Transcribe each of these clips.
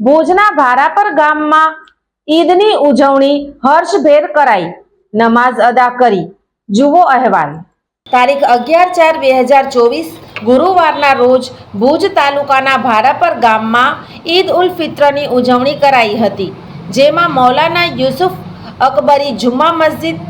ભુજના ભારાપર ગામમાં ઈદની ઉજવણી હર્ષભેર કરાઈ. નમાઝ અદા કરી. જુઓ અહેવાલ. તારીખ અગિયાર ચાર બે હજાર ચોવીસ, ગુરુવારના રોજ ભુજ તાલુકાના ભારાપર ગામમાં ઈદ ઉલ ફિત્રની ઉજવણી કરાઈ હતી, જેમાં મૌલાના યુસુફ અકબરી જુમ્મા મસ્જિદ,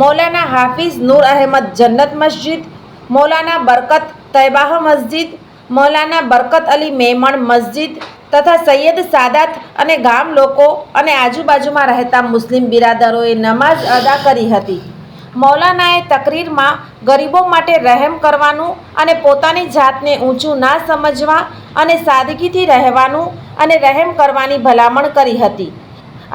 મૌલાના હાફિઝ નૂર અહેમદ જન્નત મસ્જિદ, મૌલાના બરકત તૈબાહ મસ્જિદ, મૌલાના બરકત અલી મેમણ મસ્જિદ તથા સૈયદ સાદાત અને ગામ લોકો અને આજુબાજુમાં રહેતા મુસ્લિમ બિરાદરોએ નમાઝ અદા કરી હતી. મૌલાનાએ તકરીરમાં ગરીબો માટે રહેમ કરવાનું અને પોતાની જાતને ઊંચું ના સમજવા અને સાદગીથી રહેવાનું અને રહેમ કરવાની ભલામણ કરી હતી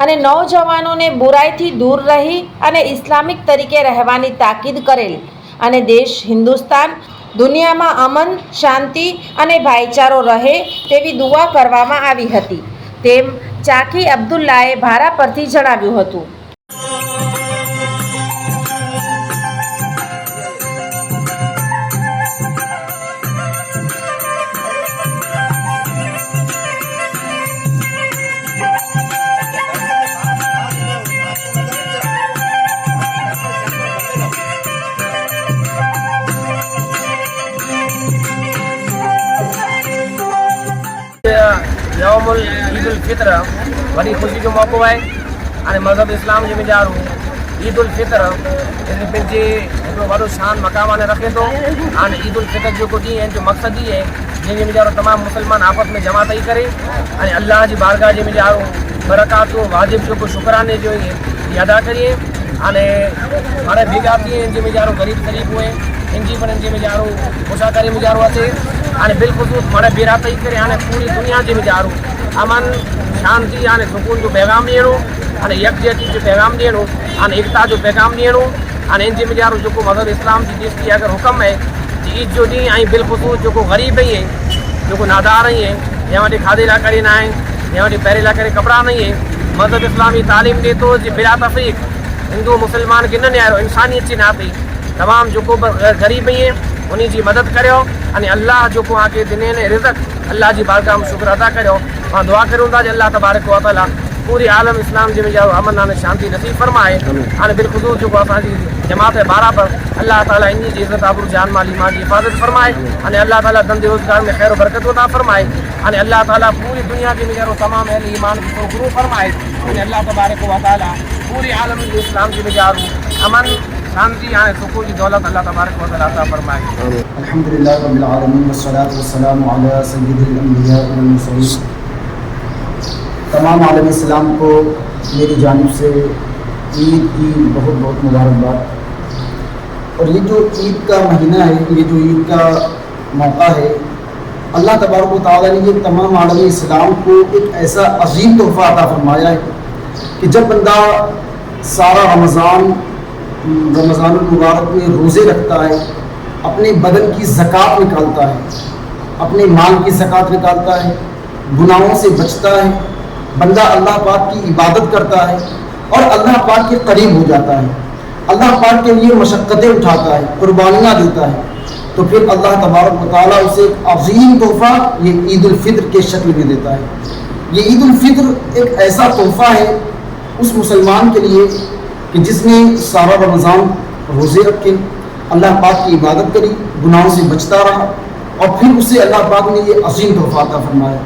અને નવજવાનોને બુરાઈથી દૂર રહી અને ઇસ્લામિક તરીકે રહેવાની તાકીદ કરેલ. અને દેશ હિન્દુસ્તાન દુનિયામાં અમન, શાંતિ અને ભાઈચારો રહે તેવી દુઆ કરવામાં આવી હતી. તેમ ચાકી અબ્દુલ્લાએ ભારા પરથી જણાવ્યું હતું. یوم عید الفطر ویڈی خوشی کے موقع آئے۔ مذہب اسلام جو مجاروں عید الفطر یعنی شان مقام آ رکھے تو، آنے عید الفطر جون مقصد یہ ہے جن مجھے تمام مسلمان آپس میں جمع تھی این اللہ کی بارگاہ کے مجھے برکات واجب جو کو شکرانے جو ادا کریں اعیت بیدار یہ مجاروں غریب قریب ہوئے۔ هن جي پڻ جي ميڊيارو مساڪاري ميڊيارو اچي هاڻي بلڪل هاڻي بيرا ٿي ڪري هاڻي پوري دنيا جي ميڊيارو امن شانتي هاڻي سڪون جو پيگام ڏيڻو هاڻي يڪجهتي جو پيگام ڏيڻو هاڻي ايڪتا جو پيگام ڏيڻو هاڻي هن جي ميڊيارو جيڪو مذهب اسلام جي ڏستي اگر حڪم آهي ڪه عيد جو ڏينهن ۽ بلڪل جيڪو غريب ئي آهي جيڪو نادار ئي آهي يا وٽ کاڌي لاءِ ڪري نه آهي يا وٽ پهري لاءِ ڪري ڪپڙا نه آهي مذهب اسلامي تعليم ڏئي ٿو جي بلا تفريڪ هندو مسلمان کي نه انسانيت جي ناتي تمام جو غریب ہی ہیں انہی جی مدد کرے یعنی اللہ جو دنین رزق اللہ جی جہاں شُکر ادا کر ہاں، دعا کروں دا جی اللہ تبارک و اطالیہ پوری عالم اسلام جی کے ویچاروں امن آنے شانتی نصیب فرمائے۔ ہانے جی جماعت بارہ پر اللہ تعالی انہی جی عزت عبر جان مالی ماں جی حفاظت فرمائے۔ ان اللہ تعالی دندے روزگار میں خیر برکتوں فرمائے۔ ہر اللہ تعالی پوری دنیا کے پوری عالم اسلام جی کے بچاروں امن الحمد للہ رب العالمین، والصلاة والسلام سید الانبیاء تمام عالم السلام کو میری جانب سے عید کی بہت بہت مبارکباد۔ اور یہ جو عید کا مہینہ ہے، یہ جو عید کا موقع ہے، اللہ تبارک و تعالیٰ نے یہ تمام عالم السلام کو ایک ایسا عظیم تحفہ عطا فرمایا ہے کہ جب بندہ سارا رمضان رمضان المبارک میں روزے رکھتا ہے، اپنے بدن کی زکوٰۃ نکالتا ہے، اپنے مال کی زکاة نکالتا ہے، گناہوں سے بچتا ہے، بندہ اللہ پاک کی عبادت کرتا ہے اور اللہ پاک کے قریب ہو جاتا ہے۔ اللہ پاک کے لیے مشقتیں اٹھاتا ہے، قربانیاں دیتا ہے۔ تو پھر اللہ تبارک و تعالیٰ اسے عظیم تحفہ، یہ عید الفطر کے شکل میں دیتا ہے۔ یہ عید الفطر ایک ایسا تحفہ ہے، اس مسلمان کے لیے کہ جس نے سارا رمضان روزے رکھے، اللہ پاک کی عبادت کری، گناہوں سے بچتا رہا اور پھر اسے اللہ پاک نے یہ عظیم تحفہ عطا فرمایا۔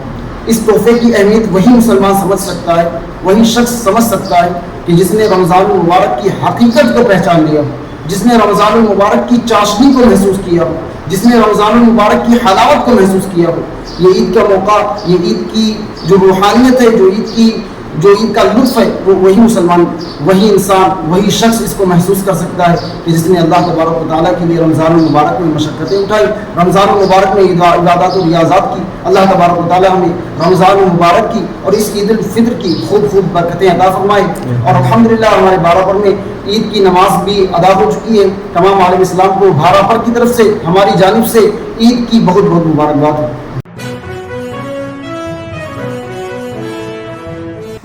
اس تحفے کی اہمیت وہی مسلمان سمجھ سکتا ہے، وہی شخص سمجھ سکتا ہے کہ جس نے رمضان المبارک کی حقیقت کو پہچان لیا، جس نے رمضان المبارک کی چاشنی کو محسوس کیا، جس نے رمضان المبارک کی حلاوت کو محسوس کیا۔ ہو یہ عید کا موقع، یہ عید کی جو روحانیت ہے، جو عید کی جو ان کا لطف ہے، وہ وہی مسلمان، وہی انسان، وہی شخص اس کو محسوس کر سکتا ہے کہ جس نے اللہ تبارک و تعالیٰ کے لیے رمضان المبارک میں مشقتیں اٹھائی۔ رمضان المبارک میں عبادات و ریاضات کی۔ اللہ تبارک و تعالیٰ ہمیں رمضان المبارک کی اور اس عید الفطر کی خوب خوب برکتیں ادا فرمائے۔ اور الحمدللہ ہمارے بارہ پر میں عید کی نماز بھی ادا ہو چکی ہے۔ تمام عالم اسلام کو بھارہ پر کی طرف سے، ہماری جانب سے عید کی بہت بہت مبارکباد۔ ہے